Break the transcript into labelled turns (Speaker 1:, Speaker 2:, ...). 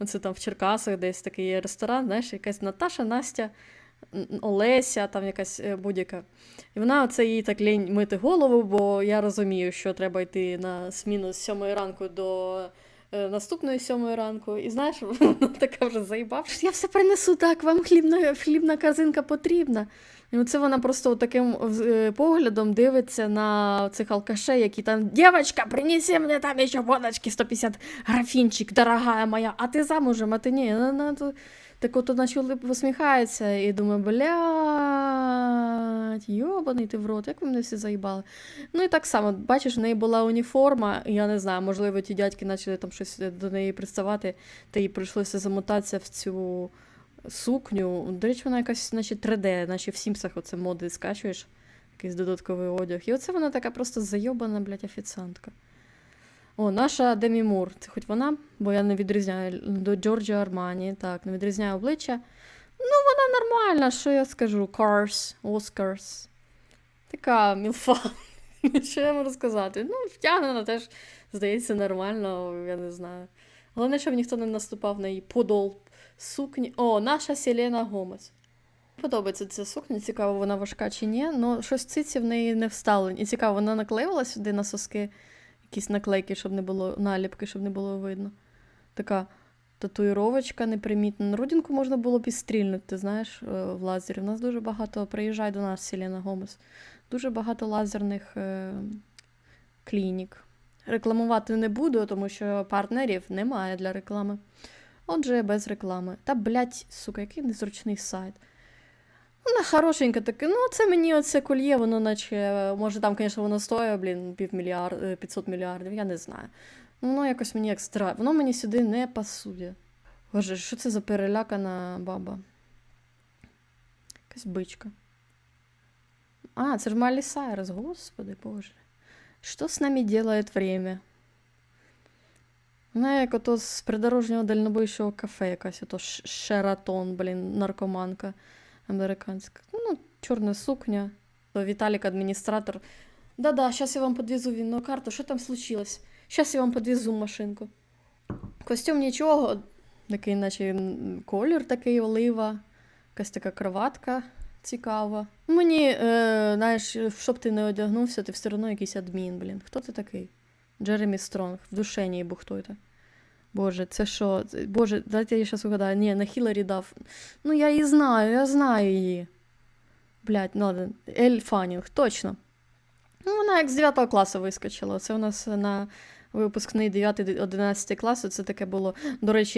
Speaker 1: Оце там в Черкасах десь такий ресторан, знаєш, якась Наташа, Настя, Олеся, там якась е, будь-яка. І вона оце їй так лінь мити голову, бо я розумію, що треба йти на сміну з сьомої ранку до наступної сьомої ранку. І знаєш, вона така вже заїбавшись, Я все принесу так, вам хлібна, хлібна казинка потрібна. І оце вона просто таким е, поглядом дивиться на цих алкашей, які там дівчинка, принеси мені там ще водочки 150 графінчик, дорогая моя, а ти замужем, а ти ні. Так от вона чули посміхається і думає, блядь, йобаний ти в рот, як ви мене всі заїбали. Ну і так само, бачиш, в неї була уніформа, я не знаю, можливо, ті дядьки почали там щось до неї приставати, та їй прийшлося замотатися в цю сукню. До речі, вона якась, наче 3D, наче в Сімсах оце моди скачуєш, якийсь додатковий одяг. І оце вона така просто зайобана, блядь, офіціантка. О, наша Демі Мур. Це хоч вона, бо я не відрізняю до Джорджа Армані. Так, не відрізняю обличчя. Ну, вона нормальна, що я скажу? Cars, Oscars. Така мілфа. Що я можу сказати? Ну, втягнена теж, здається, нормально, я не знаю. Головне, щоб ніхто не наступав на її подол сукні. О, наша Селена Гомес. Подобається ця сукня, цікаво, вона важка чи ні, але щось циці в неї не встали. І цікаво, вона наклеїла сюди на соски якісь наклейки, щоб не було наліпки, щоб не було видно. Така татуїровочка непримітна. На родинку можна було б і стрільнути, ти знаєш, е, в лазері. У нас дуже багато приїжджай до нас, Селена Гомес. Дуже багато лазерних е, клінік. Рекламувати не буду, тому що партнерів немає для реклами. Отже, без реклами. Та, блядь, сука, який незручний сайт. Вона хорошенька таке, ну це мені оце кольє, воно наче, може там, звісно, воно стоїть, блін, півмільярд, 500 мільярдів, я не знаю. Воно якось мені екстра. Воно мені сюди не пасує. Боже, що це за перелякана баба? Якась бичка. А, це ж Малі Сайрес, господи боже. Що з нами делает время? Вона як ото з придорожнього дальнобойшого кафе якась, ото Шератон, блін, наркоманка американська. Ну, чорна сукня. То Віталік адміністратор. Да-да, зараз я вам подвезу вінну карту. Що там случилось? Зараз я вам подвезу машинку. Костюм нічого, такий, наче колір такий олива, якась така кроватка цікава. Мені, е, знаєш, щоб ти не одягнувся, ти все одно якийсь адмін, блін. Хто ти такий? Джеремі Стронг, в душені бухтуйте. Боже, це що? Боже, дайте я зараз угадаю. Ні, на Хіларі дав. Ну, я її знаю, я знаю її. Блять, ну. Ель Фанінг, точно. Ну, вона як з 9 класу вискочила. Це у нас на випускний 9-11 класу. Це таке було. До речі,